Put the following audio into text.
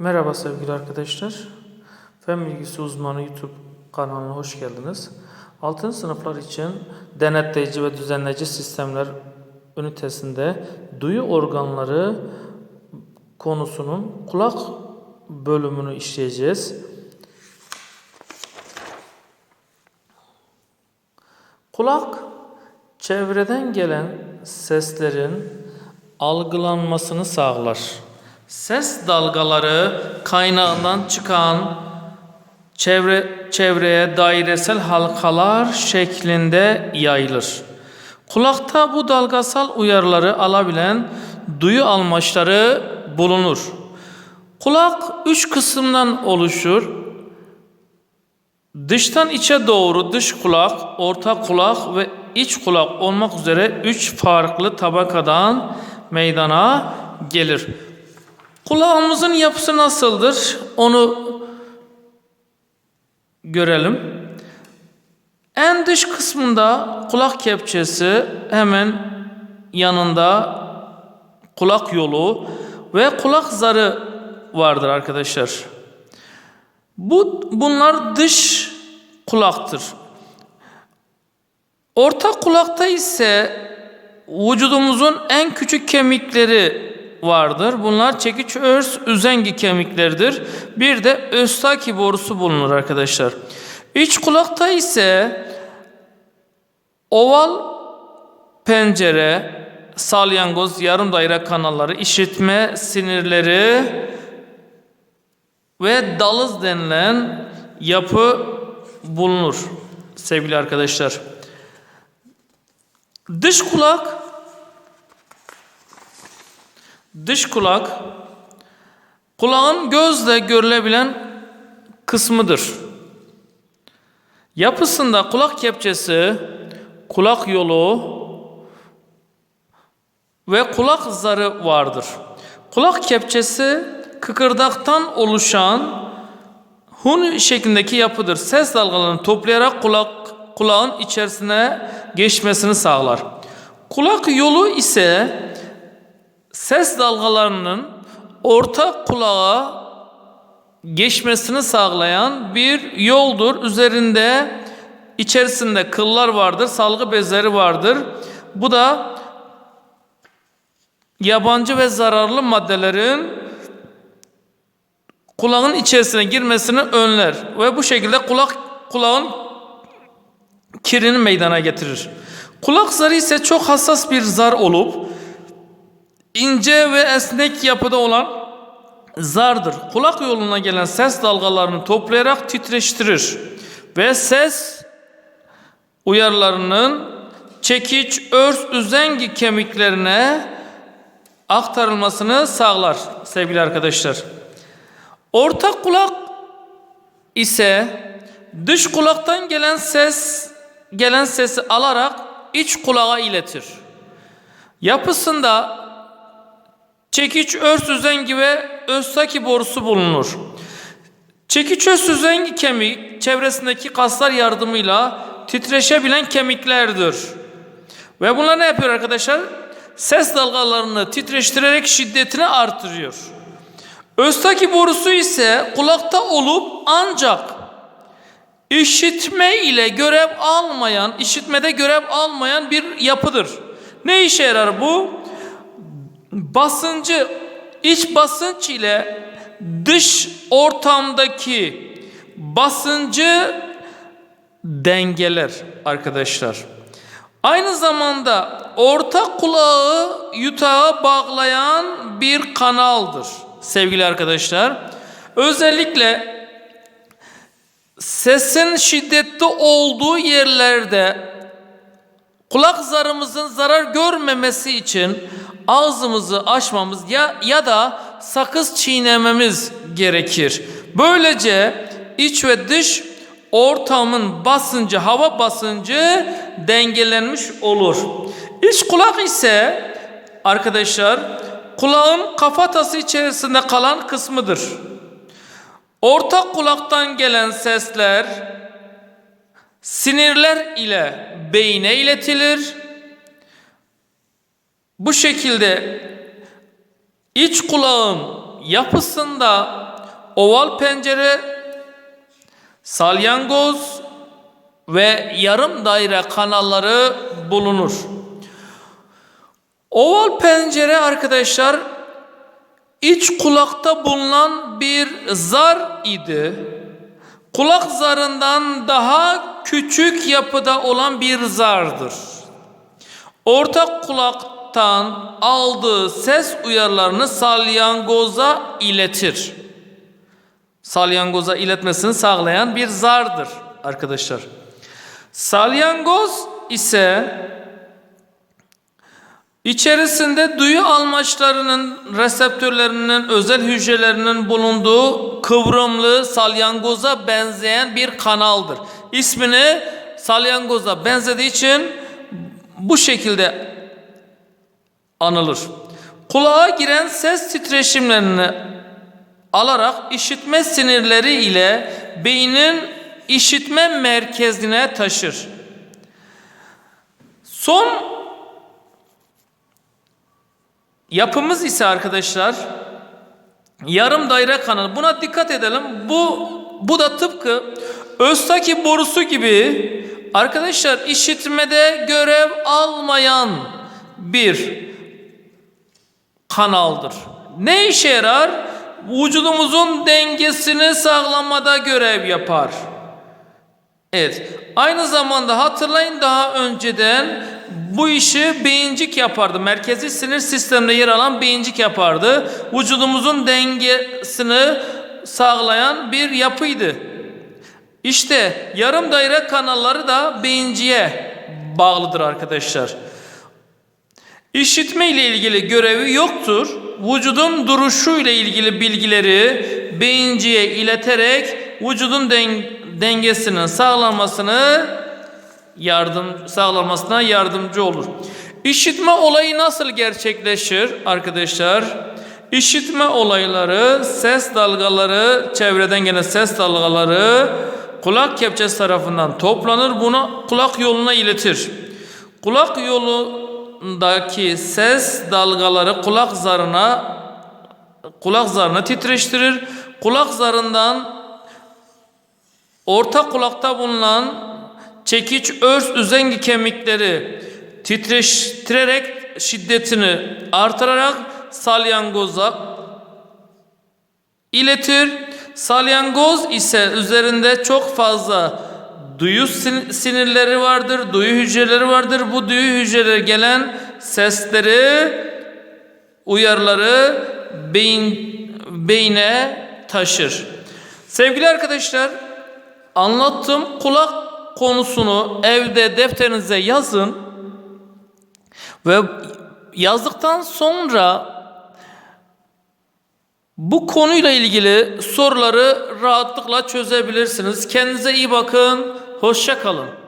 Merhaba sevgili arkadaşlar. Fen Bilgisi Uzmanı YouTube kanalına hoş geldiniz. 6. sınıflar için denetleyici ve düzenleyici sistemler ünitesinde duyu organları konusunun kulak bölümünü işleyeceğiz. Kulak çevreden gelen seslerin algılanmasını sağlar. Ses dalgaları kaynağından çıkan çevre çevreye dairesel halkalar şeklinde yayılır. Kulakta bu dalgasal uyarıları alabilen duyu almaçları bulunur. Kulak üç kısımdan oluşur. Dıştan içe doğru dış kulak, orta kulak ve iç kulak olmak üzere üç farklı tabakadan meydana gelir. Kulağımızın yapısı nasıldır? Onu görelim. En dış kısmında kulak kepçesi hemen yanında kulak yolu ve kulak zarı vardır arkadaşlar. Bu bunlar dış kulaktır. Orta kulakta ise vücudumuzun en küçük kemikleri vardır. Bunlar çekiç örs üzengi kemikleridir. Bir de östaki borusu bulunur arkadaşlar. İç kulakta ise oval pencere, salyangoz, yarım daire kanalları, işitme sinirleri ve dalız denilen yapı bulunur sevgili arkadaşlar. Dış kulak dış kulak kulağın gözle görülebilen kısmıdır. Yapısında kulak kepçesi, kulak yolu ve kulak zarı vardır. Kulak kepçesi kıkırdaktan oluşan hun şeklindeki yapıdır. Ses dalgalarını toplayarak kulak kulağın içerisine geçmesini sağlar. Kulak yolu ise ses dalgalarının orta kulağa geçmesini sağlayan bir yoldur. Üzerinde içerisinde kıllar vardır, salgı bezleri vardır. Bu da yabancı ve zararlı maddelerin kulağın içerisine girmesini önler ve bu şekilde kulak kulağın kirini meydana getirir. Kulak zarı ise çok hassas bir zar olup ince ve esnek yapıda olan zardır. Kulak yoluna gelen ses dalgalarını toplayarak titreştirir ve ses uyarılarının çekiç, örs, üzengi kemiklerine aktarılmasını sağlar sevgili arkadaşlar. Orta kulak ise dış kulaktan gelen ses gelen sesi alarak iç kulağa iletir. Yapısında çekiç örs üzengi ve östaki borusu bulunur. Çekiç örs üzengi kemik çevresindeki kaslar yardımıyla titreşebilen kemiklerdir. Ve bunlar ne yapıyor arkadaşlar? Ses dalgalarını titreştirerek şiddetini artırıyor. Östaki borusu ise kulakta olup ancak işitme ile görev almayan, işitmede görev almayan bir yapıdır. Ne işe yarar bu? Basıncı, iç basınç ile dış ortamdaki basıncı dengeler arkadaşlar. Aynı zamanda orta kulağı yutağa bağlayan bir kanaldır sevgili arkadaşlar. Özellikle sesin şiddetli olduğu yerlerde kulak zarımızın zarar görmemesi için ağzımızı açmamız ya ya da sakız çiğnememiz gerekir. Böylece iç ve dış ortamın basıncı, hava basıncı dengelenmiş olur. İç kulak ise arkadaşlar kulağın kafatası içerisinde kalan kısmıdır. Orta kulaktan gelen sesler sinirler ile beyne iletilir. Bu şekilde iç kulağın yapısında oval pencere, salyangoz ve yarım daire kanalları bulunur. Oval pencere arkadaşlar iç kulakta bulunan bir zar idi. Kulak zarından daha küçük yapıda olan bir zardır. Orta kulaktan aldığı ses uyarılarını salyangoza iletir. Salyangoza iletmesini sağlayan bir zardır arkadaşlar. Salyangoz ise içerisinde duyu almaçlarının reseptörlerinin özel hücrelerinin bulunduğu kıvrımlı salyangoza benzeyen bir kanaldır. İsmini salyangoza benzediği için bu şekilde anılır. Kulağa giren ses titreşimlerini alarak işitme sinirleri ile beynin işitme merkezine taşır. Son yapımız ise arkadaşlar yarım daire kanal. Buna dikkat edelim. Bu bu da tıpkı Öztaki borusu gibi arkadaşlar işitmede görev almayan bir kanaldır. Ne işe yarar? Vücudumuzun dengesini sağlamada görev yapar. Evet. Aynı zamanda hatırlayın daha önceden bu işi beyincik yapardı. Merkezi sinir sisteminde yer alan beyincik yapardı. Vücudumuzun dengesini sağlayan bir yapıydı. İşte yarım daire kanalları da beyinciye bağlıdır arkadaşlar. İşitme ile ilgili görevi yoktur. Vücudun duruşu ile ilgili bilgileri beyinciye ileterek vücudun den dengesinin sağlanmasını yardım sağlamasına yardımcı olur. İşitme olayı nasıl gerçekleşir arkadaşlar? İşitme olayları, ses dalgaları, çevreden gelen ses dalgaları kulak kepçesi tarafından toplanır. Bunu kulak yoluna iletir. Kulak yolundaki ses dalgaları kulak zarına kulak zarını titreştirir. Kulak zarından orta kulakta bulunan çekiç örs üzengi kemikleri titreştirerek şiddetini artırarak salyangoza iletir. Salyangoz ise üzerinde çok fazla duyu sin- sinirleri vardır, duyu hücreleri vardır. Bu duyu hücreleri gelen sesleri, uyarıları beyin beyne taşır. Sevgili arkadaşlar, anlattığım kulak konusunu evde defterinize yazın ve yazdıktan sonra bu konuyla ilgili soruları rahatlıkla çözebilirsiniz. Kendinize iyi bakın. Hoşça kalın.